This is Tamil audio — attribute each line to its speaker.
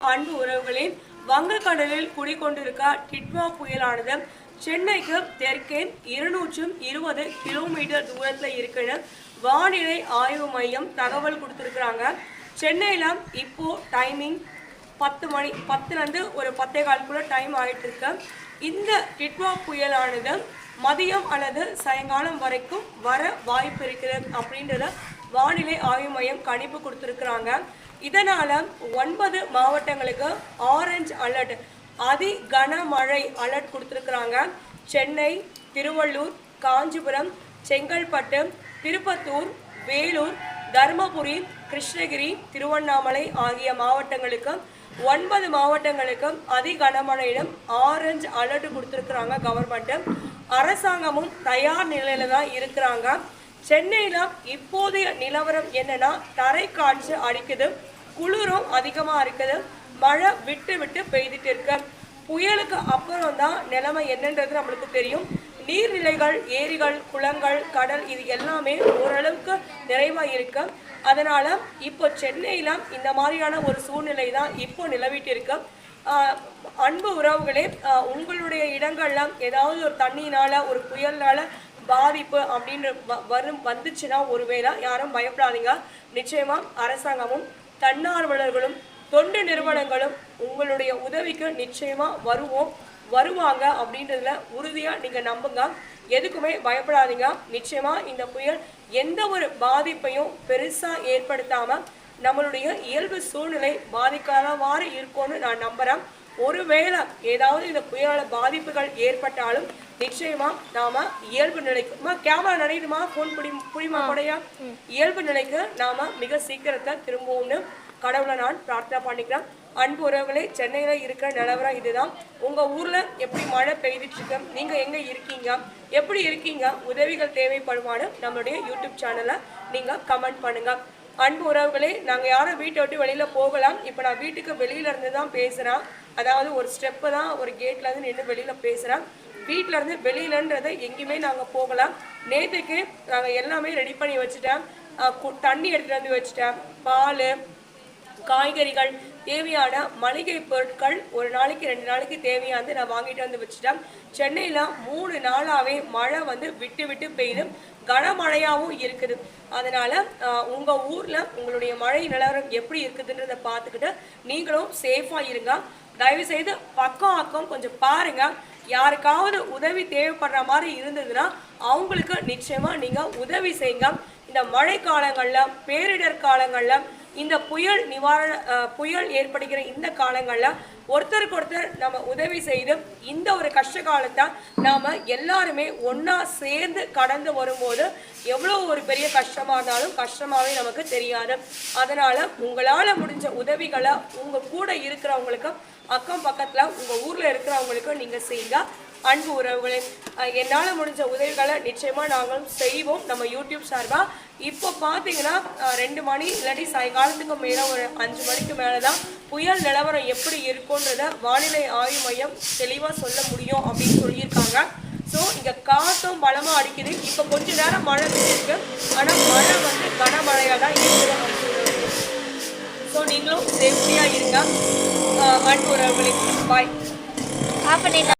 Speaker 1: அன்பு உறவுகளின் வங்கக்கடலில் குடிக்கொண்டிருக்க டிட்வா புயலானது சென்னைக்கு தெற்கே இருநூற்றும் இருபது கிலோமீட்டர் தூரத்தில் இருக்குன்னு வானிலை ஆய்வு மையம் தகவல் கொடுத்துருக்குறாங்க. சென்னையில் இப்போ டைமிங் பத்து மணி பத்துலேருந்து ஒரு பத்தே காலுக்குள்ள டைம் ஆகிட்டு இருக்கு இந்த டிட்வா புயலானது மதியம் அல்லது சாயங்காலம் வரைக்கும் வர வாய்ப்பு இருக்கிறது அப்படின்றத வானிலை ஆய்வு மையம் கணிப்பு கொடுத்துருக்குறாங்க. இதனால் ஒன்பது மாவட்டங்களுக்கு ஆரஞ்சு அலர்ட் அதி கனமழை அலர்ட் கொடுத்துருக்குறாங்க. சென்னை திருவள்ளூர் காஞ்சிபுரம் செங்கல்பட்டு திருப்பத்தூர் வேலூர் தருமபுரி கிருஷ்ணகிரி திருவண்ணாமலை ஆகிய மாவட்டங்களுக்கு ஒன்பது மாவட்டங்களுக்கும் அதி கனமழையிலும் ஆரஞ்சு அலர்ட் கொடுத்துருக்குறாங்க கவர்மெண்ட்டு அரசாங்கமும் தயார் நிலையில் தான் இருக்கிறாங்க. சென்னையில இப்போதைய நிலவரம் என்னன்னா தரை காற்று அடிக்குது குளிரும் அதிகமா இருக்குது மழை விட்டு விட்டு பெய்துட்டு இருக்கு புயலுக்கு அப்புறம் தான் நிலைமை என்னன்றது நம்மளுக்கு தெரியும். நீர்நிலைகள் ஏரிகள் குளங்கள் கடல் இது எல்லாமே ஓரளவுக்கு நிறைவா இருக்கு. அதனால இப்போ சென்னையில இந்த மாதிரியான ஒரு சூழ்நிலை தான் இப்போ நிலவிட்டு இருக்கு அன்பு உறவுகளே உங்களுடைய இடங்கள்லாம் ஏதாவது ஒரு தண்ணியினால ஒரு புயல்னால பாதிப்பு அப்படின்ற வ- வரும் வந்துச்சுன்னா ஒருவேளை யாரும் பயப்படாதீங்க. நிச்சயமா அரசாங்கமும் தன்னார்வலர்களும் தொண்டு நிறுவனங்களும் உங்களுடைய உதவிக்கு நிச்சயமா வருவோம். வருவாங்க அப்படின்றதுல உறுதியா நீங்க நம்புங்க. எதுக்குமே பயப்படாதீங்க. நிச்சயமா இந்த புயல் எந்த ஒரு பாதிப்பையும் பெருசா ஏற்படுத்தாம நம்மளுடைய இயல்பு சூழ்நிலை பாதிக்காதவாறு இருக்கும்னு நான் நம்புறேன். ஒருவேளை ஏதாவது இந்த புயலால பாதிப்புகள் ஏற்பட்டாலும் நிச்சயமா. நாம இயல்பு நிலைக்கு அம்மா, கேமரா நடிடுமா போன் புடி புடிமா கொடையா? இயல்பு நிலைக்கு நாம மிக சீக்கிரத்தை திரும்புவோம்னு கடவுளை நான் பிரார்த்தனை பண்ணிக்கிறேன். அன்பு உறவுகளே சென்னையில இருக்கிற நிலவரம் இதுதான். உங்க ஊர்ல எப்படி மழை பெய்துட்டு இருக்கு நீங்க எங்க இருக்கீங்க? எப்படி இருக்கீங்க? உதவிகள் தேவைப்படுமான்னு நம்மளுடைய யூடியூப் சேனல்ல நீங்க கமெண்ட் பண்ணுங்க. அன்பு உறவுகளே நாங்க யாரும் வீட்டை விட்டு வெளியில போகலாம். இப்போ நான் வீட்டுக்கு வெளியில இருந்து தான் பேசுறேன். அதாவது ஒரு ஸ்டெப்பு தான் ஒரு கேட்ல இருந்து நின்று வெளியில பேசுறேன். வீட்ல இருந்து வெளியிலன்றதை எங்கேயுமே நாங்க போகலாம். நேத்துக்கு நாங்க எல்லாமே ரெடி பண்ணி வச்சுட்டேன் கு- தண்ணி எடுத்துட்டு வந்து வச்சுட்டேன் பால் காய்கறிகள் தேவையான மளிகை பொருட்கள் ஒரு நாளைக்கு ரெண்டு நாளைக்கு தேவையானது நான் வாங்கிட்டு வந்து வச்சுட்டேன் சென்னையில் மூணு நாளாவே மழை வந்து விட்டு விட்டு பெய்யுது கனமழையாகவும் இருக்குது. அதனால உங்கள் உங்க ஊர்ல உங்களுடைய மழை நிலவரம் எப்படி இருக்குதுன்றத பார்த்துக்கிட்டு நீங்களும் சேஃபா இருங்க. தயவு செய்து பக்கம் அக்கம் கொஞ்சம் பாருங்க. யாருக்காவது உதவி தேவைப்படுற மாதிரி இருந்ததுன்னா அவங்களுக்கு நிச்சயமாக நீங்கள் உதவி செய்யுங்க. இந்த மழை காலங்களில் பேரிடர் காலங்களில் இந்த புயல் நிவாரண புயல் ஏற்படுகிற இந்த காலங்களில் ஒருத்தருக்கு ஒருத்தர் நம்ம உதவி செய்து இந்த ஒரு கஷ்ட காலத்தை நாம் எல்லாருமே ஒன்றா சேர்ந்து கடந்து வரும்போது எவ்வளோ ஒரு பெரிய கஷ்டமா இருந்தாலும் கஷ்டமாவே நமக்கு தெரியாது. அதனால் உங்களால் முடிஞ்ச உதவிகளை உங்க கூட இருக்கிறவங்களுக்கு அக்கம் பக்கத்தில் உங்கள் ஊரில் இருக்கிறவங்களுக்கு நீங்கள் செய்யுங்க. அன்பு உறவுகளே என்னால் முடிஞ்ச உதவிகளை நிச்சயமாக நாங்களும் செய்வோம் நம்ம யூடியூப் சார்பாக இப்போ பார்த்தீங்கன்னா ரெண்டு மணி இல்லாட்டி சாயங்காலத்துக்கு மேலே ஒரு அஞ்சு மணிக்கு மேலே தான் புயல் நிலவரம் எப்படி இருக்கும்ன்றத வானிலை ஆய்வு மையம் தெளிவாக சொல்ல முடியும் அப்படின்னு சொல்லியிருக்காங்க. ஸோ இங்கே காற்றும் பலமாக அடிக்குது. இப்போ கொஞ்ச நேரம் மழை இருக்கு ஆனால் மழை வந்து கனமழையாக தான் இருக்குது ஸோ நீங்களும் சேஃப்டியாக இருங்க. அஹ் அன்பு பாய்
Speaker 2: ஆஃப் பண்ணிட்டேன்